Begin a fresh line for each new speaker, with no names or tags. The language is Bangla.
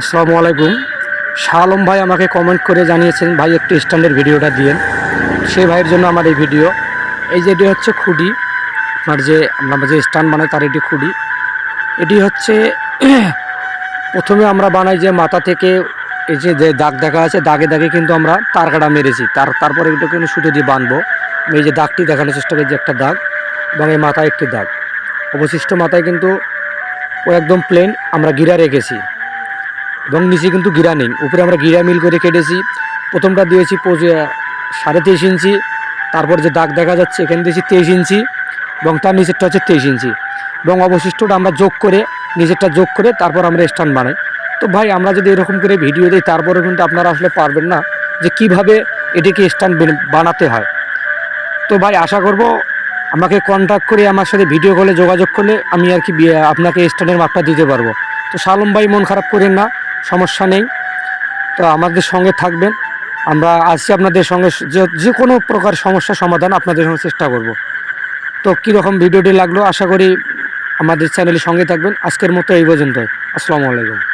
আসসালামু আলাইকুম। শাহ আলম ভাই আমাকে কমেন্ট করে জানিয়েছেন, ভাই, একটু স্ট্যান্ডের ভিডিওটা দিয়েন। সেই ভাইয়ের জন্য আমার এই ভিডিও। এই যে এটি হচ্ছে খুঁটি, আপনার যে, আমরা যে স্ট্যান্ড বানাই তার এটি খুঁটি। এটি হচ্ছে, প্রথমে আমরা বানাই যে মাথা থেকে এই যে যে দাগ দেখা আছে, দাগে দাগে কিন্তু আমরা তার কাটা মেরেছি। তার, তারপরে এটা কিন্তু সুতো দিয়ে বানবো এই যে দাগটি দেখানোর চেষ্টা করি যে একটা দাগ এবং এই মাথায় একটি দাগ। অবশিষ্ট মাথায় কিন্তু ও একদম প্লেন আমরা গিরা রেখেছি। এবং নিচে কিন্তু গিরা নেই। উপরে আমরা গিরা মিল করে কেটেছি। প্রথমটা দিয়েছি সাড়ে তেইশ ইঞ্চি। তারপর যে দাগ দেখা যাচ্ছে, এখানে দিয়েছি তেইশ ইঞ্চি এবং তার নিচেরটা হচ্ছে তেইশ ইঞ্চি। এবং অবশিষ্টটা আমরা যোগ করে নিজেরটা যোগ করে তারপর আমরা স্ট্যান্ড বানাই। তো ভাই, আমরা যদি এরকম করে ভিডিও দিই, তারপরে কিন্তু আপনারা আসলে পারবেন না যে কীভাবে এটিকে স্ট্যান্ড বানাতে হয়। তো ভাই, আশা করব আমাকে কন্ট্যাক্ট করে আমার সাথে ভিডিও কলে যোগাযোগ করলে আমি আর কি আপনাকে স্ট্যান্ডের মাপটা দিতে পারব। তো শালম ভাই, মন খারাপ করেন না। সমস্যা নেই। তো আমাদের সঙ্গে থাকবেন। আমরা আছি আপনাদের সঙ্গে যে যে কোনো প্রকার সমস্যা সমাধান আপনাদের সঙ্গে চেষ্টা করব। তো কীরকম ভিডিওটি লাগল আশা করি আমাদের চ্যানেলের সঙ্গে থাকবেন। আজকের মতো এই পর্যন্ত আসসালামু আলাইকুম।